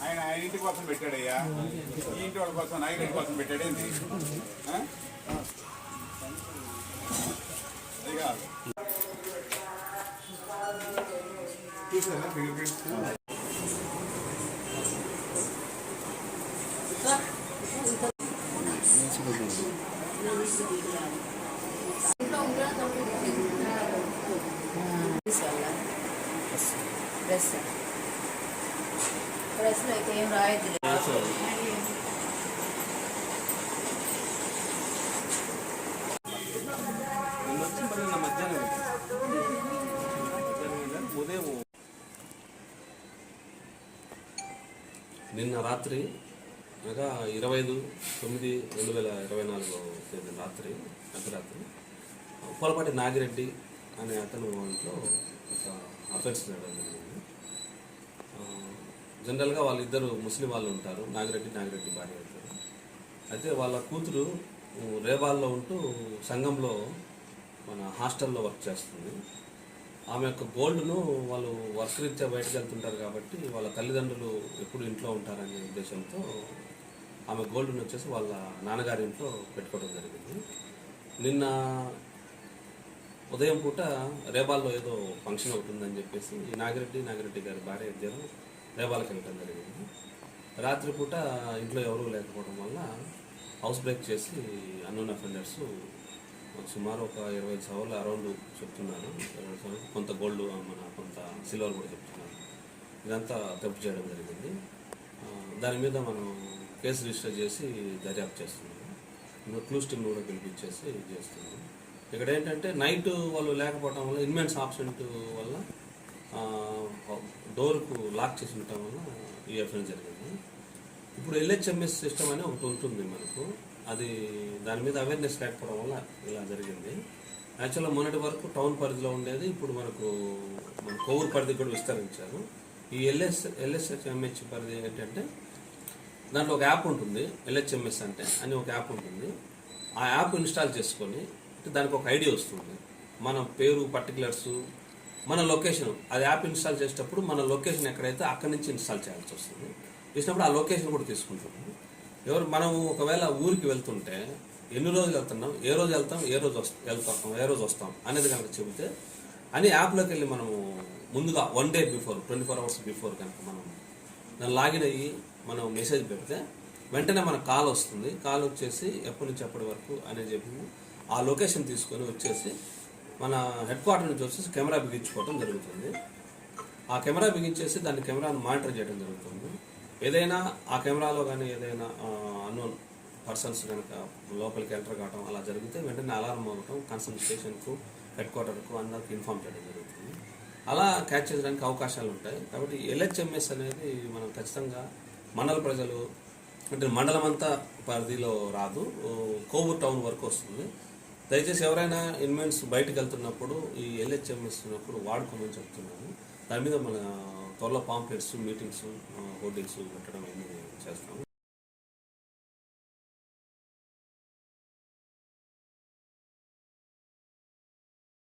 ఆయన ఆయన ఇంటి కోసం పెట్టాడయ్యా. ఈ ఇంటి వాళ్ళ కోసం నా కోసం పెట్టాడేంది? అది కాదు చూసారా ఫింగర్ ప్రింట్స్ డ్రెస్ డ్రెస్లో అయితే ఏం రాయద్దు. నిన్న రాత్రి అనగా ఇరవై ఐదు తొమ్మిది రెండు వేల ఇరవై నాలుగు తేదీ రాత్రి అర్ధరాత్రి పొలపాటి నాగిరెడ్డి అనే అతను ఇంట్లో ఒక అఫెన్స్ జరగడం జరిగింది. జనరల్గా వాళ్ళిద్దరు ముస్లిం వాళ్ళు ఉంటారు నాగిరెడ్డి నాగిరెడ్డి భార్య అవుతారు అయితే వాళ్ళ కూతురు రేవాల్లో రేబాల్లో ఉంటూ సంఘంలో మన హాస్టల్లో వర్క్ చేస్తుంది. ఆమె యొక్క గోల్డ్ను వాళ్ళు వర్షరీత్యా బయటకు వెళ్తుంటారు కాబట్టి వాళ్ళ తల్లిదండ్రులు ఎప్పుడు ఇంట్లో ఉంటారనే ఉద్దేశంతో ఆమె గోల్డ్ను వచ్చేసి వాళ్ళ నాన్నగారి ఇంట్లో పెట్టుకోవడం జరిగింది. నిన్న ఉదయం పూట రేబాల్లో ఏదో ఫంక్షన్ అవుతుందని చెప్పేసి ఈ నాగిరెడ్డి నాగిరెడ్డి గారి భార్య ఇద్దరు రేబాలకు వెళ్ళడం జరిగింది. రాత్రి పూట ఇంట్లో ఎవరూ లేకపోవడం వల్ల హౌస్ బ్రేక్ చేసి అన్నోన్ అఫెండర్స్ సుమారు ఒక ఇరవై ఐదు సవర్లు అరౌండ్ చెప్తున్నాను కొంత గోల్డ్ మన కొంత సిల్వర్ కూడా చెప్తున్నారు. ఇదంతా తప్పు చేయడం జరిగింది. దాని మీద మనం కేసు రిజిస్టర్ చేసి దర్యాప్తు చేస్తున్నాము. క్లూస్ టీమ్ కూడా పిలిపించేసి చేస్తున్నాము. ఇక్కడ ఏంటంటే నైట్ వాళ్ళు లేకపోవడం వల్ల ఇన్మెంట్స్ ఆబ్సెంట్ వల్ల డోర్కు లాక్ చేసి ఉండటం వల్ల ఈ అఫెన్స్ జరిగింది. ఇప్పుడు ఎల్హెచ్ఎంఎస్ సిస్టమ్ అనే ఒకటి ఉంటుంది మనకు. అది దాని మీద అవేర్నెస్ లేకపోవడం వల్ల ఇలా జరిగింది. యాక్చువల్గా మొన్నటి వరకు టౌన్ పరిధిలో ఉండేది ఇప్పుడు మనకు మన కోవూరు పరిధి కూడా విస్తరించారు. ఈ ఎల్ఎస్ ఎల్ఎస్హెచ్ఎంహెచ్ పరిధి ఏంటంటే దాంట్లో ఒక యాప్ ఉంటుంది ఎల్హెచ్ఎంఎస్ అంటే అని ఒక యాప్ ఉంటుంది. ఆ యాప్ ఇన్స్టాల్ చేసుకొని అంటే దానికి ఒక ఐడియా వస్తుంది. మన పేరు పర్టికులర్స్ మన లొకేషన్ అది యాప్ ఇన్స్టాల్ చేసేటప్పుడు మన లొకేషన్ ఎక్కడైతే అక్కడి నుంచి ఇన్స్టాల్ చేయాల్సి వస్తుంది. చేసినప్పుడు ఆ లొకేషన్ కూడా తీసుకుంటుంది ఎవరు మనం ఒకవేళ ఊరికి వెళ్తుంటే ఎన్ని రోజులు వెళ్తున్నాం ఏ రోజు వెళ్తాం ఏ రోజు వస్తాం వెళ్తాం ఏ రోజు వస్తాం అనేది కనుక చెబితే అని యాప్లోకి వెళ్ళి మనము ముందుగా one day before twenty four hours before కనుక మనం దాన్ని లాగిన్ అయ్యి మనం మెసేజ్ పెడితే వెంటనే మన కాల్ వస్తుంది. కాల్ వచ్చేసి ఎప్పటి నుంచి ఎప్పటి వరకు అనేది చెప్పింది ఆ లొకేషన్ తీసుకొని వచ్చేసి మన హెడ్ క్వార్టర్ నుంచి వచ్చేసి కెమెరా బిగించుకోవడం జరుగుతుంది. ఆ కెమెరా బిగించేసి దాన్ని కెమెరాను మానిటర్ చేయడం జరుగుతుంది. ఏదైనా ఆ కెమెరాలో కానీ ఏదైనా అన్నోన్ పర్సన్స్ కనుక లోపలికి ఎంటర్ కావడం అలా జరిగితే వెంటనే అలారం అవ్వటం కన్సర్న్ స్టేషన్కు హెడ్ క్వార్టర్కు అందరికి ఇన్ఫామ్ చేయడం జరుగుతుంది. అలా క్యాచ్ చేయడానికి అవకాశాలు ఉంటాయి. కాబట్టి ఎల్హెచ్ఎంఎస్ అనేది మనం ఖచ్చితంగా మండల ప్రజలు అంటే మండలం అంతా పరిధిలో రాదు. కోవూర్ కోవూరు టౌన్ వరకు వస్తుంది. దయచేసి ఎవరైనా ఇన్వెంట్స్ బయటకు వెళ్తున్నప్పుడు ఈ ఎల్హెచ్ఎంఎస్ ఉన్నప్పుడు వాడుకోమని చెప్తున్నాను. దాని మీద మన త్వరలో పాంప్లెట్స్ మీటింగ్స్ హోర్డింగ్స్ పెట్టడం అన్నీ చేస్తాము.